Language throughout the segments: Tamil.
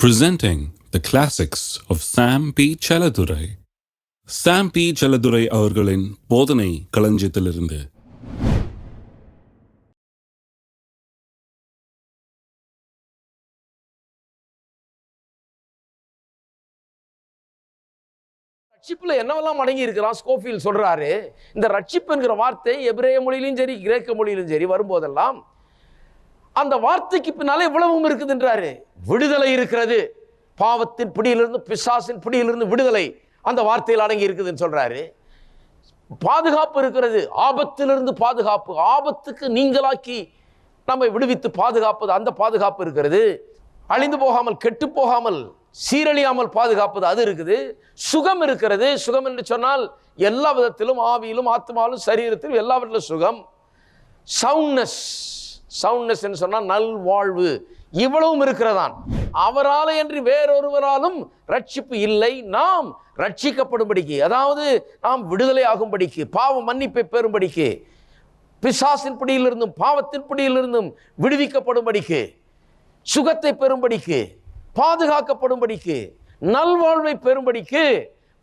presenting the classics of Sam P. Chaladurai. Sam P. Chaladurai அவர்களின் போதனை களஞ்சியத்திலிருந்து ரட்சிப்பில் என்னவெல்லாம் அடங்கி இருக்கிறான் ஸ்கோஃபியில் சொல்கிறாரு இந்த ரட்சிப்பு என்கிற வார்த்தை எபிரேய மொழியிலும் சரி கிரேக்க மொழியிலும் சரி வரும்போதெல்லாம் அந்த வார்த்தைக்கு பின்னாலே இவ்வளவும் இருக்குதுன்றாரு விடுதலை இருக்கிறது. பாவத்தின் பிடியிலிருந்து பிசாசின் பிடியிலிருந்து விடுதலை அந்த வார்த்தையில் அடங்கி இருக்குதுன்னு சொல்கிறாரு பாதுகாப்பு இருக்கிறது. ஆபத்திலிருந்து பாதுகாப்பு. ஆபத்துக்கு நீங்களாக்கி நம்மை விடுவித்து பாதுகாப்பது அந்த பாதுகாப்பு இருக்கிறது. அழிந்து போகாமல் கெட்டு போகாமல் சீரழியாமல் பாதுகாப்பது அது இருக்குது. சுகம் இருக்கிறது. சுகம் என்று சொன்னால் எல்லா விதத்திலும் ஆவியிலும் ஆத்மாவிலும் சரீரத்திலும் எல்லாவற்றிலும் சுகம். சவுண்ட்னஸ் சவுண்ட்னஸ் என்று சொன்னால் நல்வாழ்வு. இவ்வளவும் இருக்கிறதான். அவரால் என்று வேறொருவராலும் ரட்சிப்பு இல்லை. நாம் ரட்சிக்கப்படும்படிக்கு அதாவது நாம் விடுதலை ஆகும்படிக்கு பாவ மன்னிப்பை பெறும்படிக்கு பிசாசின் பிடியிலிருந்தும் பாவத்தின் பிடியிலிருந்தும் விடுவிக்கப்படும்படிக்கு சுகத்தை பெறும்படிக்கு பாதுகாக்கப்படும்படிக்கு நல்வாழ்வை பெறும்படிக்கு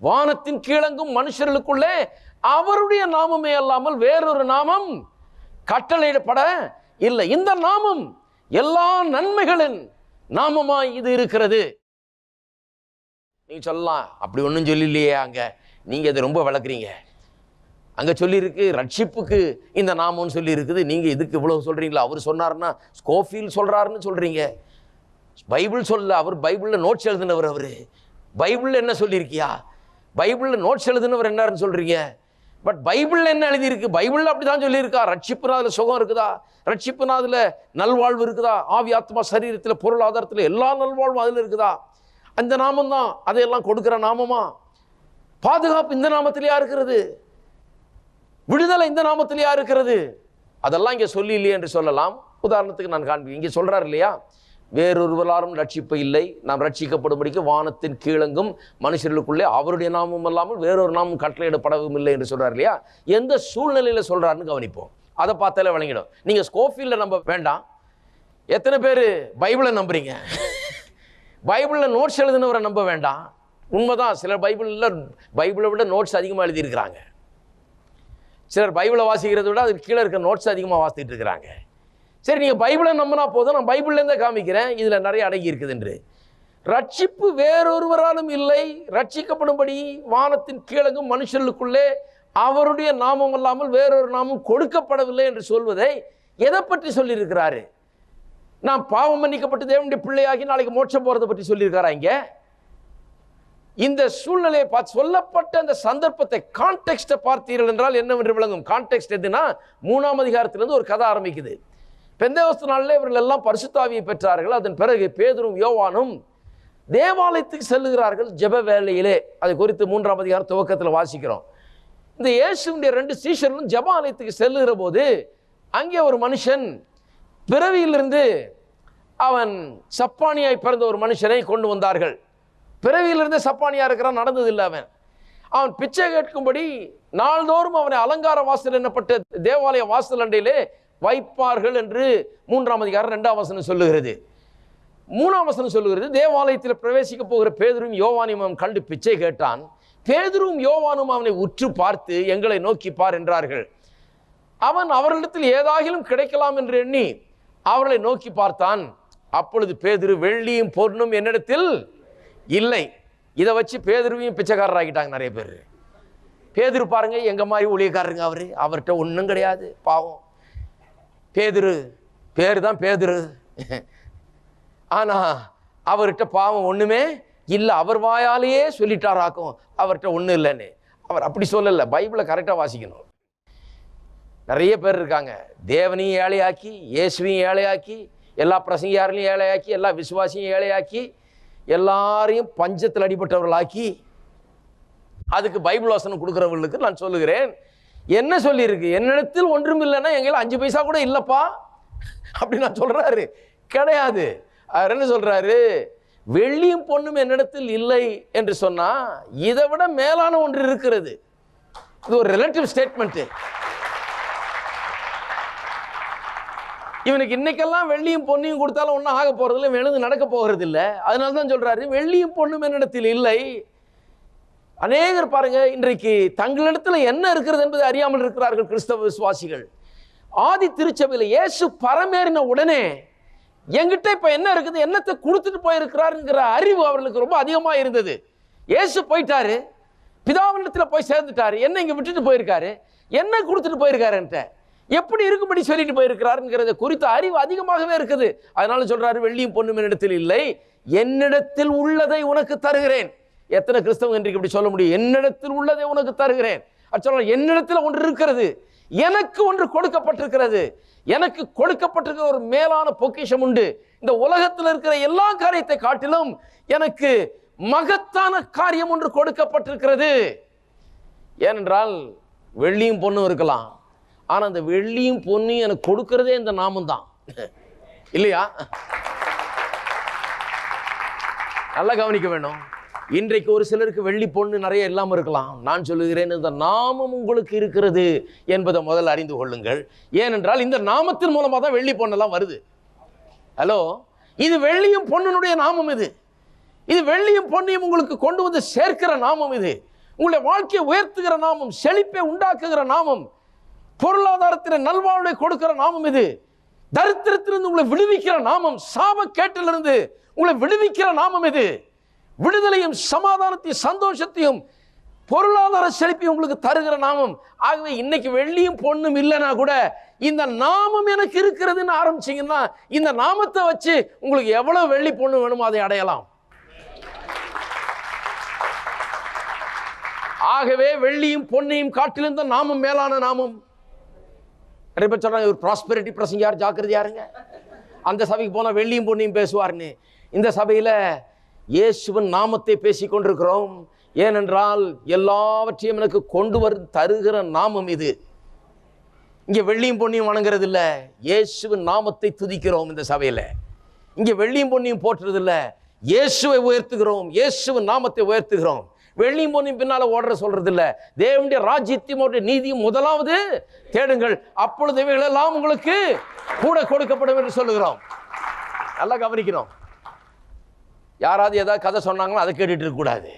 வானத்தின் கீழங்கும் மனுஷர்களுக்குள்ளே அவருடைய நாமமே அல்லாமல் வேறொரு நாமம் கட்டளையிடப்பட இல்லை. இந்த நாமம் எல்லா நன்மைகளின் நாமமாய் இது இருக்கிறது. நீங்க சொல்லலாம். அப்படி ஒன்றும் சொல்லலையே அங்க. நீங்க இதை ரொம்ப வளர்க்குறீங்க. அங்க சொல்லியிருக்கு ரட்சிப்புக்கு இந்த நாமம்னு சொல்லி இருக்குது நீங்க இதுக்கு இவ்வளவு சொல்றீங்களா? அவர் சொன்னாருன்னா ஸ்கோஃபீல் சொல்றாருன்னு சொல்றீங்க. பைபிள் சொல்ல அவர் பைபிளில் நோட்ஸ் எழுதினவர் அவர். பைபிளில் என்ன சொல்லியிருக்கியா? பைபிளில் நோட்ஸ் எழுதினவர் என்னாருன்னு சொல்கிறீங்க பட் பைபிளில் என்ன எழுதியிருக்கு? பைபிளில் அப்படி தான் சொல்லியிருக்கா. ரட்சிப்புனா அதில் சுகம் இருக்குதா? ரட்சிப்புனா அதில் நல்வாழ்வு இருக்குதா? ஆவி ஆத்மா சரீரத்தில் பொருளாதாரத்தில் எல்லா நல்வாழ்வும் அதில் இருக்குதா? அந்த நாமம் தான் அதையெல்லாம் கொடுக்குற நாமமா? பாதுகாப்பு இந்த நாமத்திலேயா இருக்கிறது? விடுதலை இந்த நாமத்திலேயா இருக்கிறது? அதெல்லாம் இங்கே சொல்லி இல்லையே என்று சொல்லலாம். உதாரணத்துக்கு நான் காண்பி இங்கே சொல்கிறார் இல்லையா? வேறொருவராலும் ரட்சிப்பு இல்லை நாம் ரட்சிக்கப்படும்படிக்கு வானத்தின் கீழங்கும் மனுஷர்களுக்குள்ளே அவருடைய நாமம் அல்லாமல் வேறொரு நாமும் கட்டளையிடப்படவும் இல்லை என்று சொல்கிறார் இல்லையா? எந்த சூழ்நிலையில் சொல்கிறாருன்னு கவனிப்போம். அதை பார்த்தாலே விளங்கிடும். நீங்கள் ஸ்கோஃபீல்ட நம்ப வேண்டாம். எத்தனை பேர் பைபிளை நம்புறீங்க? பைபிளில் நோட்ஸ் எழுதினவரை நம்ப வேண்டாம். உண்மைதான் சிலர் பைபிளில் பைபிளை விட நோட்ஸ் அதிகமாக எழுதியிருக்கிறாங்க. சிலர் பைபிளை வாசிக்கிறத விட அதுக்கு கீழே இருக்க நோட்ஸ் அதிகமாக வாசித்துட்டு இருக்கிறாங்க. சரி நீங்கள் பைபிளை நம்பினா போதும். நான் பைபிள்லேருந்தே காமிக்கிறேன். இதில் நிறைய அடங்கி இருக்குது என்று ரட்சிப்பு வேறொருவராலும் இல்லை. ரட்சிக்கப்படும்படி வானத்தின் கீழங்கும் மனுஷர்களுக்குள்ளே அவருடைய நாமம் அல்லாமல் வேறொரு நாமம் கொடுக்கப்படவில்லை என்று சொல்வதை எதை பற்றி சொல்லியிருக்கிறாரு? நான் பாவம் மன்னிக்கப்பட்டு தேவனுடைய பிள்ளையாகி நாளைக்கு மோட்சம் போகிறத பற்றி சொல்லியிருக்காரா இங்க? இந்த சூழ்நிலையை பார்த்து சொல்லப்பட்ட அந்த சந்தர்ப்பத்தை கான்டெக்ட்டை பார்த்தீர்கள் என்றால் என்னவென்று விளங்கும். கான்டெக்ட் எதுனா மூணாம் அதிகாரத்திலிருந்து ஒரு கதை ஆரம்பிக்குது. பெந்தவஸ்து நாளில் இவர்கள் எல்லாம் பரிசுத்தாவியை பெற்றார்கள். அதன் பிறகு பேதரும் யோவானும் தேவாலயத்துக்கு செல்லுகிறார்கள் ஜெப வேலையிலே அது குறித்து மூன்றாம் அதிகாரம் துவக்கத்தில் வாசிக்கிறோம். இந்த இயேசுடைய ரெண்டு சீஷர்களும் ஜபாலயத்துக்கு செல்லுகிற போது அங்கே ஒரு மனுஷன் பிறவியிலிருந்து அவன் சப்பானியாய் பிறந்த ஒரு மனுஷனை கொண்டு வந்தார்கள். பிறவியிலிருந்து சப்பானியாக இருக்கிறான் நடந்ததில்லை அவன். அவன் பிச்சை கேட்கும்படி நாள்தோறும் அவனை அலங்கார வாசல் என்னப்பட்ட தேவாலய வாசல் அண்டையிலே வைப்பார்கள் என்று மூன்றாம் அதிகாரம் ரெண்டாம் வசனம் சொல்லுகிறது. மூணாம் வசனம் சொல்லுகிறது தேவாலயத்தில் பிரவேசிக்க போகிற பேதரும் யோவானையும் அவன் கண்டு பிச்சை கேட்டான். பேதரும் யோவானும் அவனை உற்று பார்த்து எங்களை நோக்கி பார் என்றார்கள். அவன் அவர்களிடத்தில் ஏதாகிலும் கிடைக்கலாம் என்று எண்ணி அவர்களை நோக்கி பார்த்தான். அப்பொழுது பேதிரு வெள்ளியும் பொருணும் என்னிடத்தில் இல்லை. இதை வச்சு பேதிருவையும் பிச்சைக்காரராகிட்டாங்க நிறைய பேர். பேதிரு பாருங்க எங்கள் மாதிரி ஊழியக்காரருங்க அவர். அவர்கிட்ட ஒன்றும் கிடையாது. பாவம். பேதுரு. பேர் தான் பேதுரு. ஆனா அவர்கிட்ட பாவம் ஒன்றுமே இல்லை. அவர் வாயாலேயே சொல்லிட்டாராக்கும். அவர்கிட்ட ஒன்றும் இல்லைன்னு. அவர் அப்படி சொல்லலை. பைபிளை கரெக்டாக வாசிக்கணும். நிறைய பேர் இருக்காங்க. தேவனையும் ஏழையாக்கி இயேசுவையும் ஏழையாக்கி எல்லா பிரசங்கியாரிலையும் ஏழையாக்கி எல்லா விசுவாசியும் ஏழையாக்கி எல்லாரையும் பஞ்சத்தில் அடிபட்டவர்களாக்கி அதுக்கு பைபிள் வசனம் கொடுக்குறவர்களுக்கு நான் சொல்லுகிறேன். என்ன சொல்லியிருக்கு? என்னிடத்தில் ஒன்றும் இல்லைன்னா எங்களை அஞ்சு பைசா கூட இல்லைப்பா. அப்படி நான் சொல்கிறாரு கிடையாது. அவர் என்ன சொல்கிறாரு வெள்ளியும் பொண்ணும் என்னிடத்தில் இல்லை என்று சொன்னால் இதை விட மேலான ஒன்று இருக்கிறது. இது ஒரு ரிலேட்டிவ் ஸ்டேட்மெண்ட்டு இவனுக்கு இன்னைக்கெல்லாம் வெள்ளியும் பொண்ணையும் கொடுத்தாலும் ஒன்றும் ஆக போறதில்ல இவன் எழுந்து நடக்க போகிறது இல்லை அதனால தான் சொல்கிறாரு வெள்ளியும் பொண்ணும் என்னிடத்தில் இல்லை. அநேகர் பாருங்க இன்றைக்கு தங்களிடத்தில் என்ன இருக்கிறது என்பதை அறியாமல் இருக்கிறார்கள் கிறிஸ்தவ விசுவாசிகள். ஆதி திருச்சபையில் இயேசு பரமேறின உடனே என்கிட்ட இப்போ என்ன இருக்குது என்னத்தை கொடுத்துட்டு போயிருக்கிறாருங்கிற அறிவு அவர்களுக்கு ரொம்ப அதிகமாக இருந்தது. இயேசு போயிட்டாரு பிதாவினிடத்துல போய் சேர்ந்துட்டாரு என்ன இங்கே விட்டுட்டு போயிருக்காரு என்ன கொடுத்துட்டு போயிருக்காருன்ட்ட எப்படி இருக்கும்படி சொல்லிட்டு போயிருக்கிறாருங்கிறத குறித்த அறிவு அதிகமாகவே இருக்குது. அதனால சொல்றாரு வெள்ளியும் பொண்ணும் என்னிடத்தில் இல்லை என்னிடத்தில் உள்ளதை உனக்கு தருகிறேன். எத்தனை கிறிஸ்தவங்க இன்றைக்கு இப்படி சொல்ல முடியும்? என்னிடத்தில் உள்ளதை உனக்கு தருகிறேன். அது என்னிடத்தில் ஒன்று இருக்கிறது. எனக்கு ஒன்று கொடுக்கப்பட்டிருக்கிறது. எனக்கு கொடுக்கப்பட்டிருக்கிற ஒரு மேலான பொக்கிஷம் உண்டு. இந்த உலகத்தில் இருக்கிற எல்லா காரியத்தை காட்டிலும் எனக்கு மகத்தான காரியம் ஒன்று கொடுக்கப்பட்டிருக்கிறது. ஏனென்றால் வெள்ளியும் பொண்ணும் இருக்கலாம். ஆனால் அந்த வெள்ளியும் பொண்ணும் எனக்கு கொடுக்கிறதே இந்த நாமம் தான் இல்லையா? நல்லா கவனிக்க வேணும். இன்றைக்கு ஒரு சிலருக்கு வெள்ளி பொண்ணு நிறைய இல்லாமல் இருக்கலாம். நான் சொல்லுகிறேன் இந்த நாமம் உங்களுக்கு இருக்கிறது என்பதை முதல்ல அறிந்து கொள்ளுங்கள். ஏனென்றால் இந்த நாமத்தின் மூலமாக தான் வெள்ளி பொண்ணெல்லாம் வருது. ஹலோ இது வெள்ளியும் பொண்ணுனுடைய நாமம் இது. இது வெள்ளியும் பொண்ணையும் உங்களுக்கு கொண்டு வந்து சேர்க்கிற நாமம் இது. உங்களுடைய வாழ்க்கையை உயர்த்துகிற நாமம் செழிப்பை உண்டாக்குகிற நாமம் பொருளாதாரத்தில் நல்வாழ்வை கொடுக்கிற நாமம் இது. தரித்திரத்திலிருந்து உங்களை விடுவிக்கிற நாமம் சாப கேட்டிலிருந்து உங்களை விடுவிக்கிற நாமம் இது. விடுதலையும் சமாதானத்தையும் சந்தோஷத்தையும் பொருளாதார செழிப்பையும் உங்களுக்கு தருகிற நாமம். ஆகவே இன்னைக்கு வெள்ளியும் பொண்ணும் இல்லைன்னா கூட இந்த நாமம் எனக்கு இருக்கிறதுன்னு ஆரம்பிச்சீங்கன்னா இந்த நாமத்தை வச்சு உங்களுக்கு எவ்வளோ வெள்ளி பொண்ணு வேணுமோ அதை அடையலாம். ஆகவே வெள்ளியும் பொன்னையும் காட்டிலும் நாமம் மேலான நாமம். நிறைய பேர் சொல்கிறாங்க ஒரு ப்ராஸ்பெரிட்டி பிரசங்க யார் ஜாக்கிரதையாருங்க அந்த சபைக்கு போனால் வெள்ளியும் பொண்ணையும் பேசுவார்னு இந்த சபையில் இயேசுவின் நாமத்தை பேசிக்கொண்டிருக்கிறோம். ஏனென்றால் எல்லாவற்றையும் எனக்கு கொண்டு வரு தருகிற நாமம் இது. இங்கே வெள்ளியும் பொன்னியும் வணங்குறதில்ல. இயேசுவின் நாமத்தை துதிக்கிறோம் இந்த சபையில். இங்கே வெள்ளியும் பொன்னியும் போற்றுறது இயேசுவை உயர்த்துகிறோம். இயேசுவின் நாமத்தை உயர்த்துகிறோம். வெள்ளியும் பொன்னியும் பின்னால் ஓடுற சொல்கிறதில்ல இல்ல தேவனுடைய ராஜ்யத்தையும் அவருடைய நீதியும் முதலாவது தேடுங்கள். அப்பொழுது இவைகளெல்லாம் உங்களுக்கு கூட கொடுக்கப்படும் என்று சொல்லுகிறோம். நல்லா கவனிக்கிறோம். யாராவது ஏதாவது கதை சொன்னாங்களோ அதை கேட்டுட்டு இருக்கக்கூடாது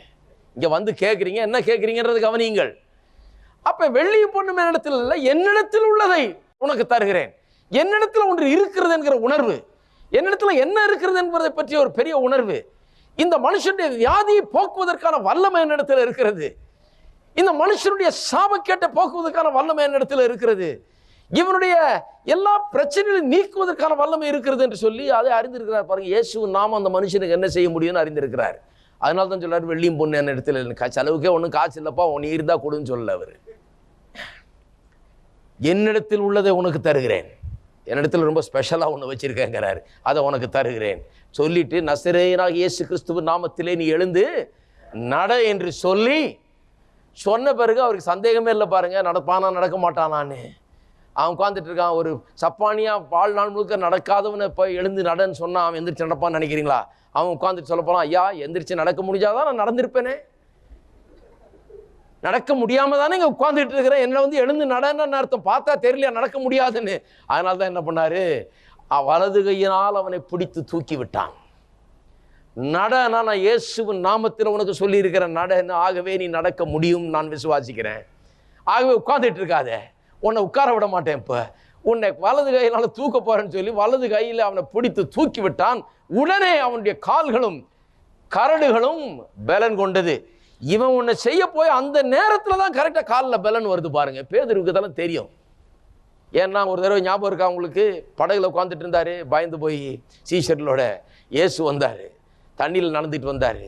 இங்கே வந்து கேட்குறீங்க என்ன கேட்குறீங்கன்றது கவனியுங்கள். அப்போ வெள்ளி பொண்ணு என்னிடத்தில் இல்லை என்னிடத்தில் உள்ளதை உனக்கு தருகிறேன். என்னிடத்தில் ஒன்று இருக்கிறது என்கிற உணர்வு என்னிடத்தில் என்ன இருக்கிறது என்பதை பற்றிய ஒரு பெரிய உணர்வு இந்த மனுஷனுடைய வியாதியை போக்குவதற்கான வல்லமை என்னிடத்தில் இருக்கிறது. இந்த மனுஷனுடைய சாபக்கேட்டை போக்குவதற்கான வல்லமை என்னிடத்தில் இருக்கிறது. இவனுடைய எல்லா பிரச்சனைகளையும் நீக்குவதற்கான வல்லமை இருக்கிறது என்று சொல்லி அதை அறிந்திருக்கிறார் பாருங்க. இயேசு நாம அந்த மனுஷனுக்கு என்ன செய்ய முடியும்னு அறிந்திருக்கிறார். அதனால தான் சொல்றாரு வெள்ளியும் பொண்ணு என்ன இடத்துல இல்லை. செலவுக்கே ஒன்றும் காசு இல்லைப்பா உன் இருந்தா கொடுன்னு சொல்லல அவர். என்னிடத்தில் உள்ளதை உனக்கு தருகிறேன். என்னிடத்தில் ரொம்ப ஸ்பெஷலாக ஒன்று வச்சிருக்கேங்கிறாரு. அதை உனக்கு தருகிறேன். சொல்லிட்டு நசரேனாக இயேசு கிறிஸ்துவ நாமத்திலே நீ எழுந்து நட என்று சொல்லி சொன்ன பிறகு அவருக்கு சந்தேகமே இல்லை பாருங்க. நடப்பானா நடக்க மாட்டானான்னு. அவன் உட்காந்துட்டு இருக்கான். ஒரு சப்பானியா வாழ்நாள் முழுக்க நடக்காதவனை போய் எழுந்து நடன்னு சொன்னான் அவன் எந்திரிச்சு நடப்பான்னு நினைக்கிறீங்களா? அவன் உட்காந்துட்டு சொல்ல போனான் ஐயா எந்திரிச்சு நடக்க முடிஞ்சாதான் நான் நடந்திருப்பேனே. நடக்க முடியாமல் தானே இங்கே உட்காந்துட்டு இருக்கிறேன். என்னை வந்து எழுந்து நடன்னு அர்த்தம். பார்த்தா தெரியல நடக்க முடியாதுன்னு. அதனால தான் என்ன பண்ணார்? வலது கையினால் அவனை பிடித்து தூக்கி விட்டான். நடனா நான் இயேசுவின் நாமத்தில் உனக்கு சொல்லியிருக்கிறேன். நடன்னு. ஆகவே நீ நடக்க முடியும் நான் விசுவாசிக்கிறேன். ஆகவே உட்காந்துட்டு இருக்காதே. உன்னை உட்கார விட மாட்டேன் இப்போ. உன்னை வலது கையினால் தூக்க போகிறேன்னு சொல்லி வலது கையில் அவனை பிடித்து தூக்கி விட்டான். உடனே அவனுடைய கால்களும் கரடுகளும் பலன் கொண்டது. இவன் உன்னை செய்ய போய் அந்த நேரத்தில் தான் கரெக்டாக காலில் பலன் வருது பாருங்கள் பேதருக்கு இதெல்லாம் தெரியும். ஏன்னா ஒரு தடவை ஞாபகம் இருக்கா அவங்களுக்கு படகுல உட்காந்துட்டு இருந்தார் பயந்து போய் சீஷர்களோட. இயேசு வந்தார். தண்ணியில் நடந்துட்டு வந்தார்.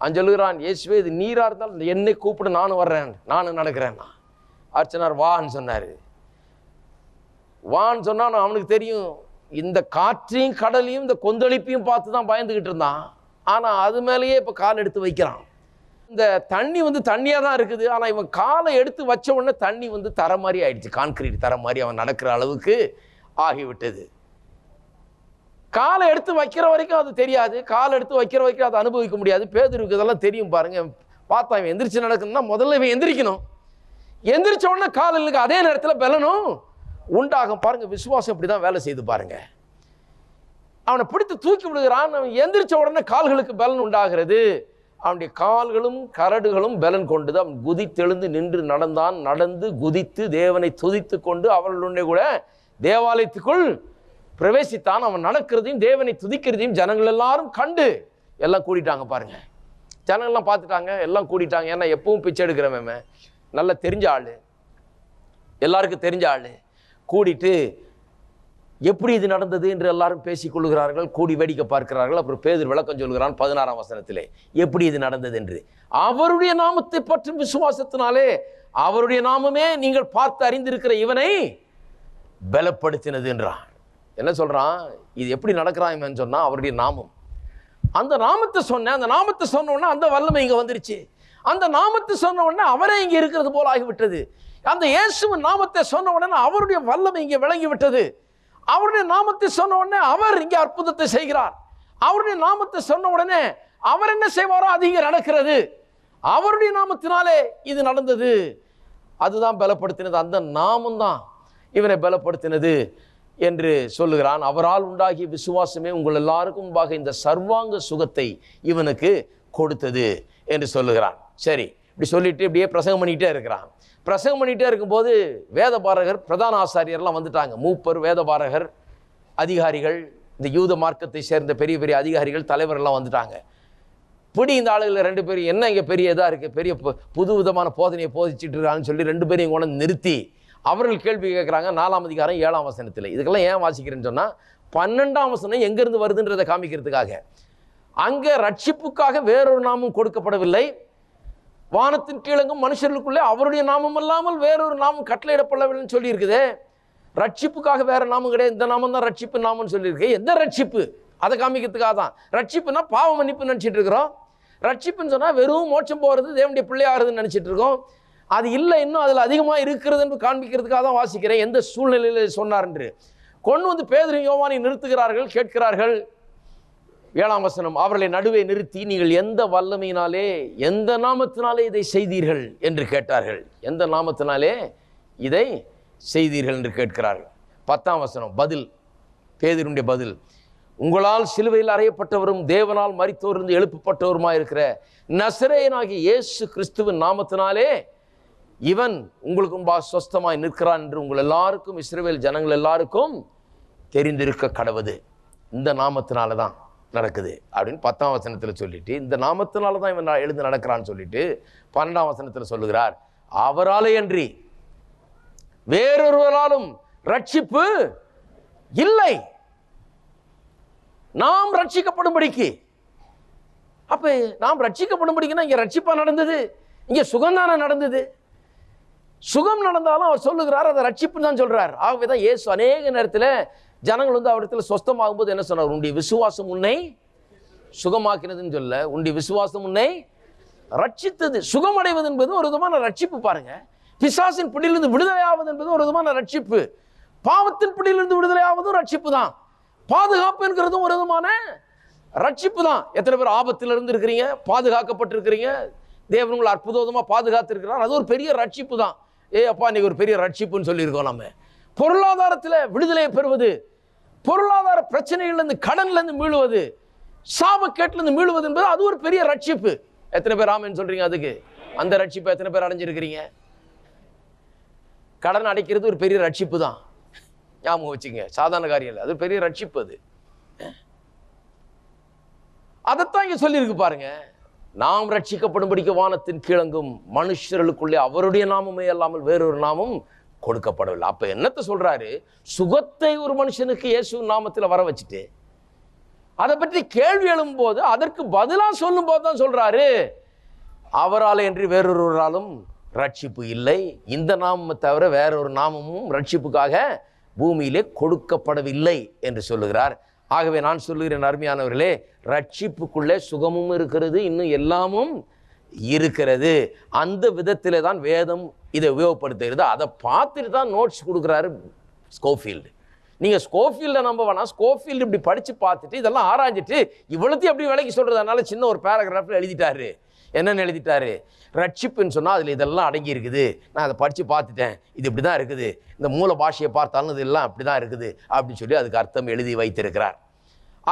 அவன் சொல்லுகிறான் இயேசுவே இது நீராக இருந்தால் என்னை கூப்பிட்டு நானும் வர்றேன். நானும் நடக்கிறேன்னா அர்ச்சனார் வான்னு சொன்னார். வான்னு சொன்னால் அவனுக்கு தெரியும். இந்த காற்றையும் கடலையும் இந்த கொந்தளிப்பையும் பார்த்து தான் பயந்துக்கிட்டு இருந்தான். ஆனால் அது மேலேயே இப்போ கால் எடுத்து வைக்கிறான். இந்த தண்ணி வந்து தண்ணியாக தான் இருக்குது. ஆனால் இவன் காலை எடுத்து வச்ச உடனே தண்ணி வந்து தர மாதிரி ஆயிடுச்சு. கான்கிரீட் தர மாதிரி அவன் நடக்கிற அளவுக்கு ஆகிவிட்டது. காலை எடுத்து வைக்கிற வரைக்கும் அது தெரியாது. கால் எடுத்து வைக்கிற வரைக்கும் அதை அனுபவிக்க முடியாது. பேதருக்கு இதெல்லாம் தெரியும் பாருங்க. பார்த்தா இவன் எந்திரிச்சு நடக்கணும்னா முதல்ல இவன் எந்திரிக்கணும். எந்திரிச்ச உடனே கால் இல்லைங்க அதே நேரத்தில் பலனும் உண்டாகும் பாருங்கள் விசுவாசம் இப்படி தான் வேலை செய்து பாருங்கள் அவனை பிடித்து தூக்கி விடுகிறான். அவன் எந்திரிச்ச உடனே கால்களுக்கு பலன் உண்டாகிறது. அவனுடைய கால்களும் கரடுகளும் பலன் கொண்டது அவன் குதித்தெழுந்து நின்று நடந்தான். நடந்து குதித்து தேவனை துதித்து கொண்டு அவர்களுடைய கூட தேவாலயத்துக்குள் பிரவேசித்தான். அவன் நடக்கிறதையும் தேவனை துதிக்கிறதையும் ஜனங்கள் எல்லாரும் கண்டு எல்லாம் கூடிட்டாங்க பாருங்க. ஜனங்கள்லாம் பார்த்துட்டாங்க எல்லாம் கூடிட்டாங்க. ஏன்னா எப்பவும் பிச்சை எடுக்கிறவன் நல்ல தெரிஞ்ச ஆள். எல்லாருக்கும் தெரிஞ்ச ஆள். கூடிட்டு எப்படி இது நடந்தது என்று எல்லாரும் பேசிக்கொள்கிறார்கள் கூடி வேடிக்கை பார்க்கிறார்கள். அப்புறம் பேதர் விளக்கம் சொல்கிறான் பதினாறாம் வசனத்திலே. எப்படி இது நடந்தது என்று. அவருடைய நாமத்தை பற்றும் விசுவாசத்தினாலே அவருடைய நாமமே நீங்கள் பார்த்து அறிந்திருக்கிற இவனை பலப்படுத்தினது என்றான். என்ன சொல்கிறான் இது எப்படி நடக்கிறான் இவன் சொன்னால் அவருடைய நாமம். அந்த நாமத்தை சொன்னேன் அந்த நாமத்தை சொன்னோன்னா அந்த வல்லமை இங்கே வந்துருச்சு. அந்த நாமத்தை சொன்ன உடனே அவரே இங்கே இருக்கிறது போல ஆகிவிட்டது. அந்த இயேசுவின் நாமத்தை சொன்ன உடனே அவருடைய வல்லமை இங்கே விளங்கி விட்டது அவருடைய நாமத்தை சொன்ன உடனே அவர் இங்கே அற்புதத்தை செய்கிறார். அவருடைய நாமத்தை சொன்ன உடனே அவர் என்ன செய்வாரோ அது இங்கே நடக்கிறது. அவருடைய நாமத்தினாலே இது நடந்தது. அதுதான் பலப்படுத்தினது. அந்த நாமம் தான் இவனை பலப்படுத்தினது என்று சொல்லுகிறான். அவரால் உண்டாகிய விசுவாசமே உங்கள் எல்லாருக்கும் முன்பாக இந்த சர்வாங்க சுகத்தை இவனுக்கு கொடுத்தது. என்று சொல்லுகிறான். சரி இப்படி சொல்லிட்டு இப்படியே பிரசங்கம் பண்ணிக்கிட்டே இருக்கிறான். பிரசங்கம் பண்ணிகிட்டே இருக்கும்போது வேதபாரகர் பிரதான ஆசாரியர்லாம் வந்துட்டாங்க. மூப்பர் வேதபாரகர் அதிகாரிகள் இந்த யூத மார்க்கத்தை சேர்ந்த பெரிய பெரிய அதிகாரிகள் தலைவர்கள்லாம் வந்துட்டாங்க. பிடி இந்த ஆளுகளில் ரெண்டு பேரும் என்ன இங்கே பெரிய இதாக இருக்குது பெரிய புது விதமான போதனையை போதிச்சுட்டு இருக்கான்னு சொல்லி ரெண்டு பேரும் கொண்டு நிறுத்தி அவர்கள் கேள்வி கேட்குறாங்க. நாலாம் அதிகாரம் ஏழாம் வசனத்தில். இதுக்கெல்லாம் ஏன் வாசிக்கிறேன்னு சொன்னால் பன்னெண்டாம் வசனம் எங்கேருந்து வருதுன்றதை காமிக்கிறதுக்காக. அங்கே ரட்சிப்புக்காக வேறொரு நாமம் கொடுக்கப்படவில்லை. வானத்தின் கீழங்கும் மனுஷர்களுக்குள்ளே அவருடைய நாமம் அல்லாமல் வேறொரு நாமம் கட்டளையிடப்படவில்லைன்னு சொல்லியிருக்குதே. ரட்சிப்புக்காக வேறு நாமம் கிடையாது. இந்த நாமம் தான் ரட்சிப்பு நாமம்னு சொல்லியிருக்கு. எந்த ரட்சிப்பு? அதை காமிக்கிறதுக்காக தான். ரட்சிப்புனா பாவ மன்னிப்பு நினச்சிட்டு இருக்கிறோம். ரட்சிப்புன்னு சொன்னால் வெறும் மோட்சம் போகிறது தேவனுடைய பிள்ளையாகிறதுன்னு நினச்சிட்டு இருக்கோம். அது இல்லை இன்னும் அதில் அதிகமாக இருக்கிறது என்று காண்பிக்கிறதுக்காக தான் வாசிக்கிறேன். எந்த சூழ்நிலையில் சொன்னார் என்று. கொண்டு வந்து பேதரும் யோவானை நிறுத்துகிறார்கள் கேட்கிறார்கள். ஏழாம் வசனம் அவர்களை நடுவே நிறுத்தி நீங்கள் எந்த வல்லமையினாலே எந்த நாமத்தினாலே இதை செய்தீர்கள் என்று கேட்டார்கள். எந்த நாமத்தினாலே இதை செய்தீர்கள் என்று கேட்கிறார்கள். பத்தாம் வசனம் பதில் பேதருடைய பதில். உங்களால் சிலுவையில் அறையப்பட்டவரும் தேவனால் மறித்தோரிருந்து எழுப்பப்பட்டவருமாய் இருக்கிற நசரேயனாகிய இயேசு கிறிஸ்துவின் நாமத்தினாலே இவன் உங்களுக்கு முன்பாக சொஸ்தமாய் நிற்கிறான் என்று உங்கள் எல்லாருக்கும் இஸ்ரேல் ஜனங்கள் எல்லாருக்கும் தெரிந்திருக்க கடவுது. இந்த நாமத்தினால தான் நடக்குது அப்படின்னு பத்தாம் வசனத்தில் சொல்லிட்டு இந்த நாமத்தினால தான் இவன் எழுந்து நடக்கிறான்னு சொல்லிட்டு பன்னெண்டாம் வசனத்தில் சொல்லுகிறார். அவராலே அன்றி வேறொருவராலும் ரட்சிப்பு இல்லை. நாம் ரட்சிக்கப்படும்படிக்கு. அப்ப நாம் ரட்சிக்கப்படும்படிக்குன்னா இங்க ரட்சிப்பா நடந்தது இங்க சுகந்தானம் நடந்தது. சுகம் நடந்தாலும் அவர் சொல்லுகிறார் அதை ரட்சிப்புன்னு தான் சொல்கிறார் ஆகவே தான் இயேசு அநேக நேரத்தில் ஜனங்கள் வந்து அவரிடத்தில் சொஸ்தமாகும்போது என்ன சொன்னார்? உன்னுடைய விசுவாசம் உன்னை சுகமாக்கினதுன்னு சொல்ல உன்னுடைய விசுவாசம் உன்னை ரட்சித்தது. சுகமடைவது என்பது ஒரு விதமான ரட்சிப்பு பாருங்க. பிசாசின் பிடியிலிருந்து விடுதலையாவது என்பது ஒரு விதமான ரட்சிப்பு. பாவத்தின் பிடியிலிருந்து விடுதலையாவதும் ரட்சிப்பு தான். பாதுகாப்பு என்கிறதும் ஒரு விதமான ரட்சிப்பு தான். எத்தனை பேர் ஆபத்தில் இருந்து இருக்கிறீங்க? பாதுகாக்கப்பட்டிருக்கிறீங்க. தேவன் உங்களை அற்புதமாக பாதுகாத்திருக்கிறார். அது ஒரு பெரிய ரட்சிப்பு தான். ஏ அப்பா இன்னைக்கு ஒரு பெரிய ரட்சிப்புன்னு சொல்லியிருக்கோம் நம்ம பொருளாதாரத்தில் விடுதலையை பெறுவது பொருளாதார பிரச்சனைகள்லேருந்து கடன்லேருந்து மீளுவது சாபக்கேட்டிலேருந்து மீளுவது என்பது அது ஒரு பெரிய ரட்சிப்பு. எத்தனை பேர் ஆமென்னு சொல்றீங்க அதுக்கு? அந்த ரட்சிப்பை எத்தனை பேர் அடைஞ்சிருக்கிறீங்க? கடன் அடைக்கிறது ஒரு பெரிய ரட்சிப்பு தான். ஞாபகம் வச்சுங்க சாதாரண காரியம் இல்லை. அது பெரிய ரட்சிப்பு அது. அதைத்தான் இங்க சொல்லியிருக்கு பாருங்க. நாம் ரட்சிக்கப்படும்படிக்கு வானத்தின் கீழங்கும் மனுஷர்களுக்குள்ளே அவருடைய நாமமே அல்லாமல் வேறொரு நாமம் கொடுக்கப்படவில்லை. அப்போ என்னத்தை சொல்கிறாரு சுகத்தை ஒரு மனுஷனுக்கு இயேசு நாமத்தில் வர வச்சுட்டு அதை பற்றி கேள்வி எழும்போது அதற்கு பதிலாக சொல்லும்போது தான் சொல்கிறாரு அவரால் என்று வேறொருவராலும் ரட்சிப்பு இல்லை. இந்த நாமத்தை தவிர வேறொரு நாமமும் ரட்சிப்புக்காக பூமியிலே கொடுக்கப்படவில்லை என்று சொல்லுகிறார். ஆகவே நான் சொல்லுகிறேன் அருமையானவர்களே ரட்சிப்புக்குள்ளே சுகமும் இருக்கிறது இன்னும் எல்லாமும் இருக்கிறது. அந்த விதத்தில் தான் வேதம் இதை உபயோகப்படுத்துகிறது. அதை பார்த்துட்டு தான் நோட்ஸ் கொடுக்குறாரு ஸ்கோஃபீல்டு நீங்கள் ஸ்கோஃபீல்டை நம்ப வேணாம். ஸ்கோஃபீல்டு இப்படி படித்து பார்த்துட்டு இதெல்லாம் ஆராய்ஞ்சிட்டு இவ்வளோத்தையும் அப்படி விலைக்கு சொல்கிறதுனால சின்ன ஒரு பேராகிராஃபில் எழுதிட்டாரு. என்னென்னு எழுதிட்டாரு? ரட்சிப்புன்னு சொன்னால் அதில் இதெல்லாம் அடங்கி இருக்குது. நான் அதை படித்து பார்த்துட்டேன். இது இப்படி தான் இருக்குது. இந்த மூல பாஷையை பார்த்தாலும் இதெல்லாம் அப்படி தான் இருக்குது. அப்படின்னு சொல்லி அதுக்கு அர்த்தம் எழுதி வைத்திருக்கிறார்.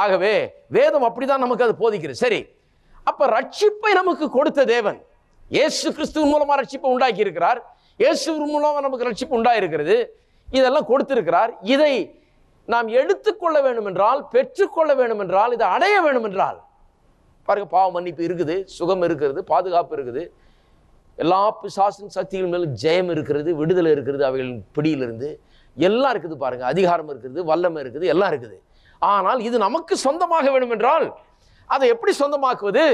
ஆகவே வேதம் அப்படி தான் நமக்கு அது போதிக்கிறது. சரி அப்ப ரட்சிப்பை நமக்கு கொடுத்த தேவன். இயேசு கிறிஸ்துவின் மூலமா ரட்சிப்பை உண்டாக்கி இருக்கிறார் இயேசுவின் மூலமா நமக்கு ரட்சிப்பு உண்டாயிருக்கிறது. இதெல்லாம் கொடுத்திருக்கிறார். இதை நாம் எடுத்துக்கொள்ள வேண்டும் என்றால் பெற்றுக்கொள்ள வேண்டும் என்றால் இதை அடைய வேண்டும் என்றால் பாருங்க பாவ மன்னிப்பு இருக்குது சுகம் இருக்கிறது பாதுகாப்பு இருக்குது. எல்லா பிசாசின் சக்திகள் மேலும் ஜெயம் இருக்கிறது விடுதலை இருக்கிறது அவைகளின் பிடியிலிருந்து. எல்லாம் இருக்குது பாருங்க அதிகாரம் இருக்கிறது வல்லமை இருக்குது எல்லாம் இருக்குது. ஆனால் இது நமக்கு சொந்தமாக வேண்டும் என்றால் அதை எப்படி சொந்தமாக்குவது?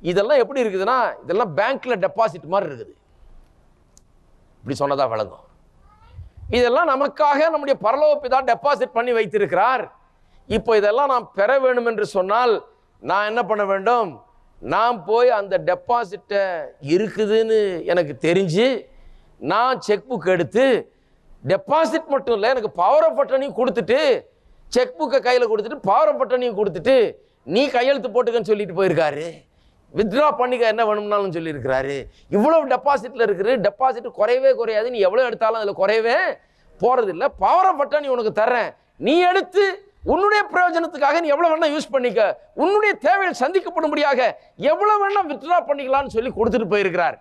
இதெல்லாம் எப்படி இருக்குதுன்னா இதெல்லாம் பேங்க்கில் டெபாசிட் மாதிரி இருக்குது. இப்படி சொன்னதாக விளங்கும். இதெல்லாம் நமக்காக நம்முடைய பரலோப்பிதா டெபாசிட் பண்ணி வைத்திருக்கிறார். இப்போ இதெல்லாம் நாம் பெற வேண்டும் என்று சொன்னால் நான் என்ன பண்ண வேண்டும்? நான் போய் அந்த டெபாசிட்டை இருக்குதுன்னு எனக்கு தெரிஞ்சு நான் செக் புக் எடுத்து டெபாசிட் மட்டும் இல்லை எனக்கு பவர் ஆஃப் பட்டனையும் கொடுத்துட்டு செக் புக்கை கையில் கொடுத்துட்டு பவர் ஆஃப் பட்டனையும் கொடுத்துட்டு நீ கையெழுத்து போட்டுக்கன்னு சொல்லிட்டு போயிருக்காரு. வித்ட்ரா பண்ணிக்க என்ன வேணும்னாலும் சொல்லியிருக்கிறாரு. இவ்வளவு டெபாசிட்டில் இருக்குது டெபாசிட் குறையவே குறையாது. நீ எவ்வளோ எடுத்தாலும் அதில் குறையவே போகிறதில்ல இல்லை ஆஃப் பட்டன் நீ உனக்கு தரேன் நீ எடுத்து உன்னுடைய பிரயோஜனத்துக்காக நீ எவ்வளோ வேணால் யூஸ் பண்ணிக்க. உன்னுடைய தேவைகள் சந்திக்கப்படும்படியாக எவ்வளோ வேணால் வித்ட்ரா பண்ணிக்கலாம்னு சொல்லி கொடுத்துட்டு போயிருக்கிறார்.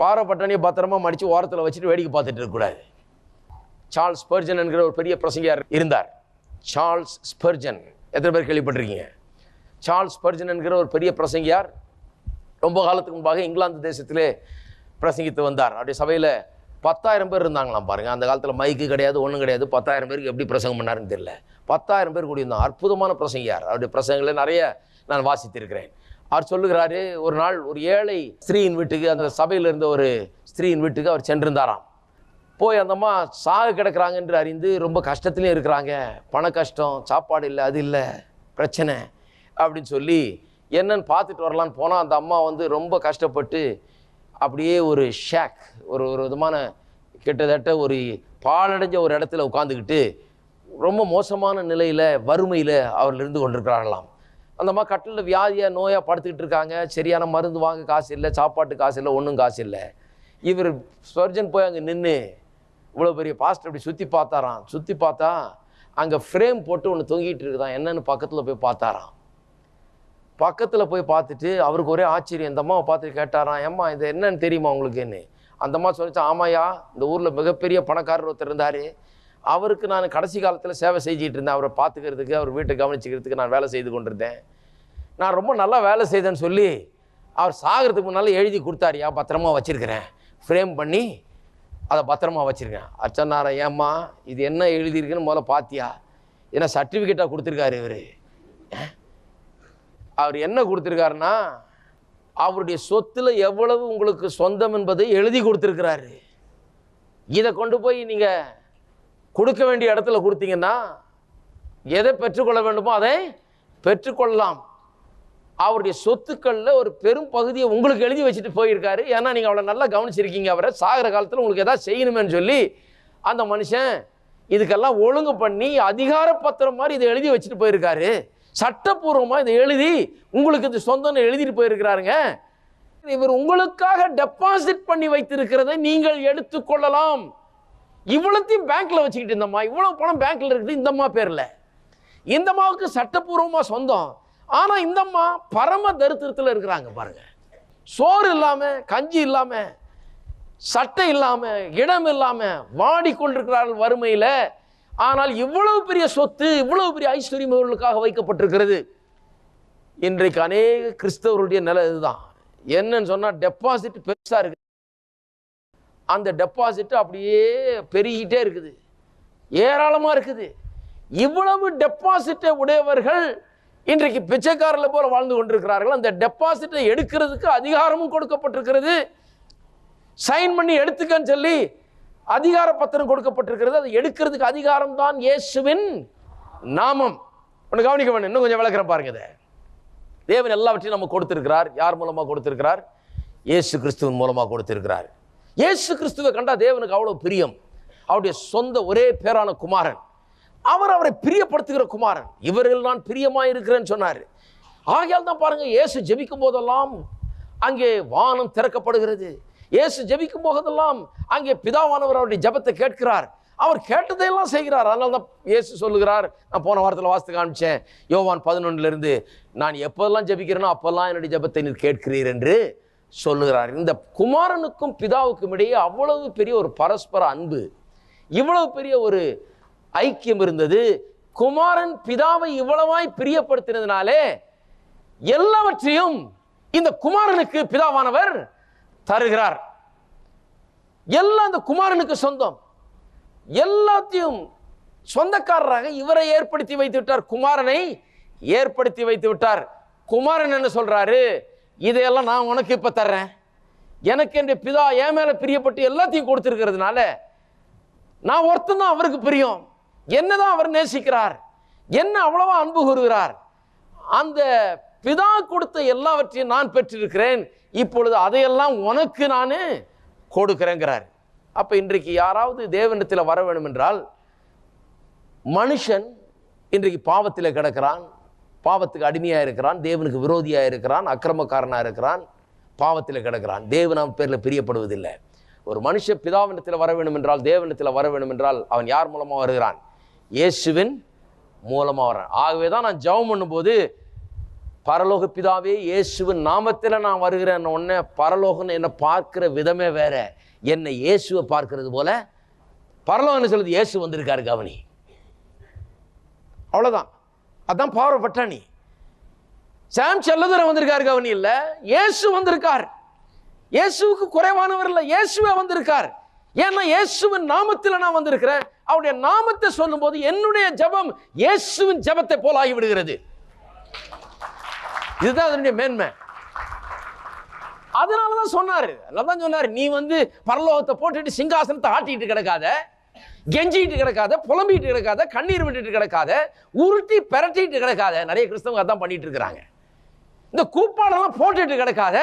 பாறை பட்டனையை பத்திரமா மடித்து ஓரத்தில் வச்சுட்டு வேடிக்கை பார்த்துட்டு இருக்கக்கூடாது சார்ல்ஸ் ஸ்பெர்ஜன் என்கிற ஒரு பெரிய பிரசங்கியார் இருந்தார். சார்ல்ஸ் ஸ்பெர்ஜன் எத்தனை பேர் கேள்விப்பட்டிருக்கீங்க? சார்ல்ஸ் பர்ஜன் என்கிற ஒரு பெரிய பிரசங்கியார் ரொம்ப காலத்துக்கு முன்பாக இங்கிலாந்து தேசத்திலே பிரசங்கித்து வந்தார். அவருடைய சபையில் பத்தாயிரம் பேர் இருந்தாங்களாம் பாருங்கள் அந்த காலத்தில் மைக்கு கிடையாது ஒன்றும் கிடையாது. பத்தாயிரம் பேருக்கு எப்படி பிரசங்கம் பண்ணாருன்னு தெரியல. பத்தாயிரம் பேர் கூடியிருந்தாங்க அற்புதமான பிரசங்கியார். அவருடைய பிரசங்களை நிறைய நான் வாசித்திருக்கிறேன். அவர் சொல்லுகிறாரு ஒரு நாள் ஒரு ஏழை ஸ்திரீயின் வீட்டுக்கு அந்த சபையில் இருந்த ஒரு ஸ்திரீயின் வீட்டுக்கு அவர் சென்றிருந்தாராம். போய் அந்த அம்மா சாக கிடக்கிறாங்கன்று அறிந்து ரொம்ப கஷ்டத்துலேயும் இருக்கிறாங்க. பண கஷ்டம் சாப்பாடு இல்லை அது இல்லை பிரச்சனை. அப்படின்னு சொல்லி என்னன்னு பார்த்துட்டு வரலான்னு போனால் அந்த அம்மா வந்து ரொம்ப கஷ்டப்பட்டு அப்படியே ஒரு ஷேக் ஒரு ஒரு விதமான கிட்டத்தட்ட ஒரு பாழடைஞ்ச ஒரு இடத்துல உட்காந்துக்கிட்டு ரொம்ப மோசமான நிலையில் வறுமையில் அவர்கள் இருந்து கொண்டிருக்கிறார்களாம். அந்த அம்மா கட்டிலில் வியாதியாக நோயாக படுத்துக்கிட்டு இருக்காங்க. சரியான மருந்து வாங்க காசு இல்லை சாப்பாட்டு காசு இல்லை ஒன்றும் காசு இல்லை. இவர் சர்ஜன் போய் அங்கே நின்று இவ்வளோ பெரிய பாஸ்டர் அப்படி சுற்றி பார்த்தாராம். சுற்றி பார்த்தா அங்கே ஃப்ரேம் போட்டு ஒன்று தொங்கிட்டு இருக்குதான் என்னன்னு பக்கத்தில் போய் பார்த்தாராம். பக்கத்தில் போய் பார்த்துட்டு அவருக்கு ஒரே ஆச்சரியம் இந்த அம்மாவை பார்த்துட்டு கேட்டாராம் ஏம்மா இது என்னன்னு தெரியுமா உங்களுக்குன்னு? அந்த அம்மா சொல்லிச்சு ஆமாயா இந்த ஊரில் மிகப்பெரிய பணக்காரர் ஒருத்தர் இருந்தார். அவருக்கு நான் கடைசி காலத்தில் சேவை செஞ்சிகிட்டு இருந்தேன். அவரை பார்த்துக்கிறதுக்கு அவர் வீட்டை கவனிச்சுக்கிறதுக்கு நான் வேலை செய்து கொண்டிருந்தேன். நான் ரொம்ப நல்லா வேலை செய்தேன்னு சொல்லி அவர் சாகிறதுக்கு முன்னால் எழுதி கொடுத்தாரியா பத்திரமா வச்சுருக்கிறேன். ஃப்ரேம் பண்ணி அதை பத்திரமா வச்சுருக்கேன். அர்ச்சனாரா ஏம்மா இது என்ன எழுதியிருக்குன்னு முதல்ல பார்த்தியா ஏன்னா சர்டிஃபிகேட்டாக கொடுத்துருக்காரு இவர்? அவர் என்ன கொடுத்துருக்காருன்னா அவருடைய சொத்துல எவ்வளவு உங்களுக்கு சொந்தம் என்பதை எழுதி கொடுத்துருக்கிறாரு. இதை கொண்டு போய் நீங்கள் கொடுக்க வேண்டிய இடத்துல கொடுத்தீங்கன்னா எதை பெற்றுக்கொள்ள வேண்டுமோ அதை பெற்றுக்கொள்ளலாம். அவருடைய சொத்துக்களில் ஒரு பெரும் பகுதியை உங்களுக்கு எழுதி வச்சுட்டு போயிருக்காரு. ஏன்னா நீங்கள் அவ்வளோ நல்லா கவனிச்சிருக்கீங்க அவரை. சாகிற காலத்தில் உங்களுக்கு எதாவது செய்யணுமேன்னு சொல்லி அந்த மனுஷன் இதுக்கெல்லாம் ஒழுங்கு பண்ணி அதிகார பத்திரம் மாதிரி இதை எழுதி வச்சுட்டு போயிருக்காரு. சட்டப்பூர்வமாக இதை எழுதி உங்களுக்கு இது சொந்தம்னு எழுதிட்டு போயிருக்கிறாருங்க. இவர் உங்களுக்காக டெபாசிட் பண்ணி வைத்திருக்கிறதை நீங்கள் எடுத்துக்கொள்ளலாம் இவ்வளோத்தையும் பேங்க்ல வச்சுக்கிட்டு இந்தம்மா இவ்வளவு பணம் பேங்க்ல இருக்குது இந்தம்மா பேர்ல. இந்தம்மாவுக்கு சட்டப்பூர்வமாக சொந்தம். ஆனால் இந்தம்மா பரம தரித்திரத்தில் இருக்கிறாங்க பாருங்க. சோறு இல்லாமல் கஞ்சி இல்லாமல் சட்டை இல்லாமல் இடம் இல்லாமல் வாடிக்கொண்டிருக்கிறார்கள் வறுமையில். ஆனால் இவ்வளவு பெரிய சொத்து இவ்வளவு பெரிய ஐஸ்வர்யம் அவர்களுக்காக வைக்கப்பட்டிருக்கிறது. இன்றைக்கு அநேக கிறிஸ்தவருடைய நிலை இதுதான். என்னன்னு சொன்னால் டெபாசிட் பெருசாக இருக்குது அந்த டெபாசிட் அப்படியே பெருகிட்டே இருக்குது. ஏராளமாக இருக்குது. இவ்வளவு டெபாசிட்டை உடையவர்கள் இன்றைக்கு பிச்சைக்காரர்ல போல வாழ்ந்து கொண்டிருக்கிறார்கள். அந்த டெபாசிட்டை எடுக்கிறதுக்கு அதிகாரமும் கொடுக்கப்பட்டிருக்கிறது. சைன் பண்ணி எடுத்துக்கன்னு சொல்லி அதிகார பத்திரம் கொடுக்கப்பட்டிருக்கிறது. அதை எடுக்கிறதுக்கு அதிகாரம் தான் இயேசுவின் நாமம். ஒன்று கவனிக்க வேண்டும் இன்னும் கொஞ்சம் விளக்கிறேன் பாருங்க இதை. தேவன் எல்லாவற்றையும் நம்ம கொடுத்திருக்கிறார். யார் மூலமாக கொடுத்திருக்கிறார்? இயேசு கிறிஸ்துவின் மூலமாக கொடுத்திருக்கிறார். இயேசு கிறிஸ்துவை கண்டா தேவனுக்கு அவ்வளோ பிரியம். அவருடைய சொந்த ஒரே பேரான குமாரன். அவர் அவரை பிரியப்படுத்துகிற குமாரன். இவர்கள் நான் பிரியமாக இருக்கிறேன்னு சொன்னார். ஆகையால் தான் பாருங்கள் இயேசு ஜெபிக்கும் போதெல்லாம் அங்கே வானம் திறக்கப்படுகிறது. இயேசு ஜெபிக்கும் போதெல்லாம் அங்கே பிதாவானவர் அவருடைய ஜெபத்தை கேட்கிறார். அவர் கேட்டதையெல்லாம் செய்கிறார். அதனால தான் இயேசு சொல்லுகிறார். நான் போன வாரத்தில் வாசித்து காமிச்சேன் யோவான் பதினொன்றுலேருந்து நான் எப்போதெல்லாம் ஜெபிக்கிறேனோ அப்போல்லாம் என்னுடைய ஜெபத்தை நீர் கேட்கிறீர் என்று சொல்லுகிறார். இந்த குமாரனுக்கும் பிதாவுக்கும் இடையே அவ்வளவு பெரிய ஒரு பரஸ்பர அன்பு இவ்வளவு பெரிய ஒரு ஐக்கியம் இருந்தது. குமாரன் பிதாவை இவ்வளவாய் பிரியப்படுத்தினதுனாலே எல்லாவற்றையும் இந்த குமாரனுக்கு பிதாவானவர் தருகிறார். எல்லாம் அந்த குமாரனுக்கு சொந்தம். எல்லாத்தையும் சொந்தக்காரராக இவரை ஏற்படுத்தி வைத்து விட்டார். குமாரனை ஏற்படுத்தி வைத்து விட்டார். குமாரன் என்ன சொல்றாரு? இதையெல்லாம் நான் உனக்கு இப்ப தர்றேன். எனக்கு என் பிதா என் மேல பிரியப்பட்டு எல்லாத்தையும் கொடுத்துருக்கிறதுனால நான் ஒருத்தன் தான் அவருக்கு பிரியம். என்னதான் அவர் நேசிக்கிறார். என்ன அவ்வளவா அன்பு கூறுகிறார். அந்த பிதா கொடுத்த எல்லாவற்றையும் நான் பெற்றிருக்கிறேன். இப்பொழுது அதையெல்லாம் உனக்கு நான் கொடுக்குறேங்கிறார். அப்போ இன்றைக்கு யாராவது தேவனத்தில் வர வேண்டும் என்றால் மனுஷன் இன்றைக்கு பாவத்தில் கிடக்கிறான் பாவத்துக்கு அடிமையாக இருக்கிறான் தேவனுக்கு விரோதியாக இருக்கிறான் அக்கிரமக்காரனாக இருக்கிறான் பாவத்தில் கிடக்கிறான். தேவன் அவன் பேரில் பிரியப்படுவதில்லை. ஒரு மனுஷ பிதாவினத்தில் வர வேண்டும் என்றால் தேவனத்தில் வர வேண்டும் என்றால் அவன் யார் மூலமாக வருகிறான்? இயேசுவின் மூலமாக வரான் ஆகவே தான் நான் ஜெபம் பண்ணும்போது பரலோக பிதாவே இயேசுவின் நாமத்தில் நான் வருகிறேன் உடனே பரலோகன்னு என்னை பார்க்குற விதமே வேற. என்னை இயேசுவை பார்க்கறது போல பரலோகம் சொல்லுது? இயேசு வந்திருக்காரு கவனி. அவ்வளோதான் அதான் பவர் பட்டாணி. சாம் செல்லதுரை வந்திருக்காரு கவனி? இல்லை. இயேசு வந்திருக்கார். இயேசுவுக்கு குறைவானவர் இல்லை. இயேசுவே வந்திருக்கார். ஏன்னா இயேசுவின் நாமத்தில் நான் வந்திருக்கிறேன். அவருடைய நாமத்தை சொல்லும்போது என்னுடைய ஜெபம் இயேசுவின் ஜபத்தை போலாகி விடுகிறது இதுதான் அதனுடைய மேன்மை. அதனால தான் சொன்னார். அதனால தான் சொன்னார் நீ வந்து பரலோகத்தை போட்டுட்டு சிங்காசனத்தை ஆட்டிட்டு கிடக்காத கெஞ்சிட்டு கிடக்காத புலம்பிட்டு கிடக்காத கண்ணீர் விட்டுட்டு கிடக்காத உருட்டி பெரட்டிட்டு கிடக்காத. நிறைய கிறிஸ்தவங்க அதான் பண்ணிட்டு இருக்கிறாங்க. இந்த கூப்பாடெல்லாம் போட்டுட்டு கிடக்காத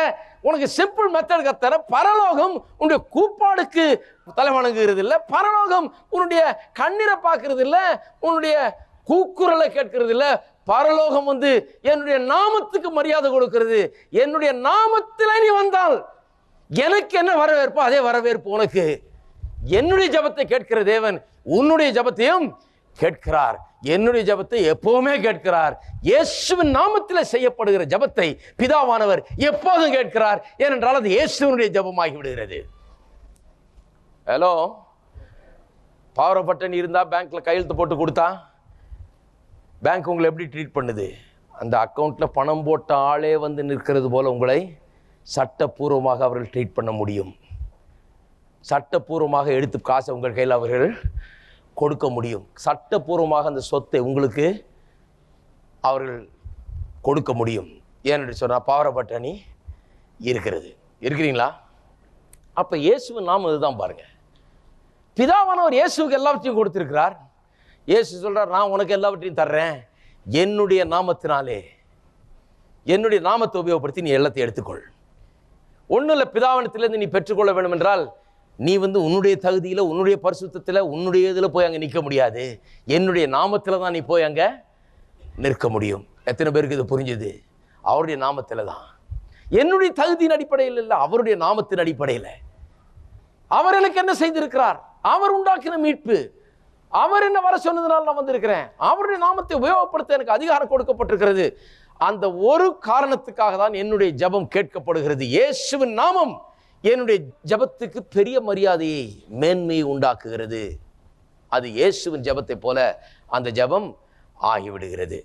உனக்கு சிம்பிள் மெத்தட் கத்தர பரலோகம் உன்னுடைய கூப்பாடுக்கு தலை வணங்குறது இல்லை பரலோகம் உன்னுடைய கண்ணீரை பார்க்கறது இல்லை உன்னுடைய கூக்குரலை கேட்கறது இல்லை பரலோகம் வந்து என்னுடைய நாமத்துக்கு மரியாதை கொடுக்கிறது. என்னுடைய நாமத்தில் நீ வந்தால் எனக்கு என்ன வரவேற்போ அதே வரவேற்பு உனக்கு. என்னுடைய ஜெபத்தை கேட்கிற தேவன் உன்னுடைய ஜெபத்தையும் கேட்கிறார். என்னுடைய ஜெபத்தை எப்பவுமே கேட்கிறார். இயேசுவின் நாமத்தில் செய்யப்படுகிற ஜெபத்தை பிதாவானவர் எப்போதும் கேட்கிறார். ஏனென்றால் அது இயேசுவினுடைய ஜபமாகி விடுகிறது ஹலோ பாவரப்பட்டன் இருந்தால் இருந்தா பேங்க்ல கையெழுத்து போட்டு கொடுத்தா? பேங்க் உங்களை எப்படி ட்ரீட் பண்ணுது? அந்த அக்கௌண்ட்டில் பணம் போட்ட ஆளே வந்து நிற்கிறது போல் உங்களை சட்டப்பூர்வமாக அவர்கள் ட்ரீட் பண்ண முடியும். சட்டப்பூர்வமாக எடுத்து காசை உங்கள் கையில் அவர்கள் கொடுக்க முடியும். சட்டப்பூர்வமாக அந்த சொத்தை உங்களுக்கு அவர்கள் கொடுக்க முடியும். ஏன்னு சொன்னால் பாவரப்பட்டணி இருக்கிறது. இருக்கிறீங்களா? அப்போ இயேசுவின் நாம இதுதான் பாருங்கள் பிதாவானவர் இயேசுக்கு எல்லாவற்றையும் கொடுத்துருக்கிறார். இயேசு சொல்கிறார் நான் உனக்கு எல்லாவற்றையும் தர்றேன். என்னுடைய நாமத்தினாலே என்னுடைய நாமத்தை உபயோகப்படுத்தி நீ எல்லாத்தையும் எடுத்துக்கொள். ஒன்றும் இல்லை பிதாவனத்திலேருந்து நீ பெற்றுக்கொள்ள வேண்டும் என்றால் நீ வந்து உன்னுடைய தகுதியில் உன்னுடைய பரிசுத்தத்தில் உன்னுடைய இதில் போய் அங்கே நிற்க முடியாது. என்னுடைய நாமத்தில் தான் நீ போய் அங்கே நிற்க முடியும். எத்தனை பேருக்கு இது புரிஞ்சுது? அவருடைய நாமத்தில் தான். என்னுடைய தகுதியின் அடிப்படையில் இல்லை அவருடைய நாமத்தின் அடிப்படையில். அவர் எனக்கு என்ன செய்திருக்கிறார்? அவர் உண்டாக்கின மீட்பு. அவர் என்ன வர சொன்னதுனால நான் வந்திருக்கிறேன். அவருடைய நாமத்தை உபயோகப்படுத்த எனக்கு அதிகாரம் கொடுக்கப்பட்டிருக்கிறது. அந்த ஒரு காரணத்துக்காக தான் என்னுடைய ஜெபம் கேட்கப்படுகிறது. இயேசுவின் நாமம் என்னுடைய ஜெபத்துக்கு பெரிய மரியாதையை மேன்மையை உண்டாக்குகிறது. அது இயேசுவின் ஜபத்தை போல அந்த ஜெபம் ஆகிவிடுகிறது.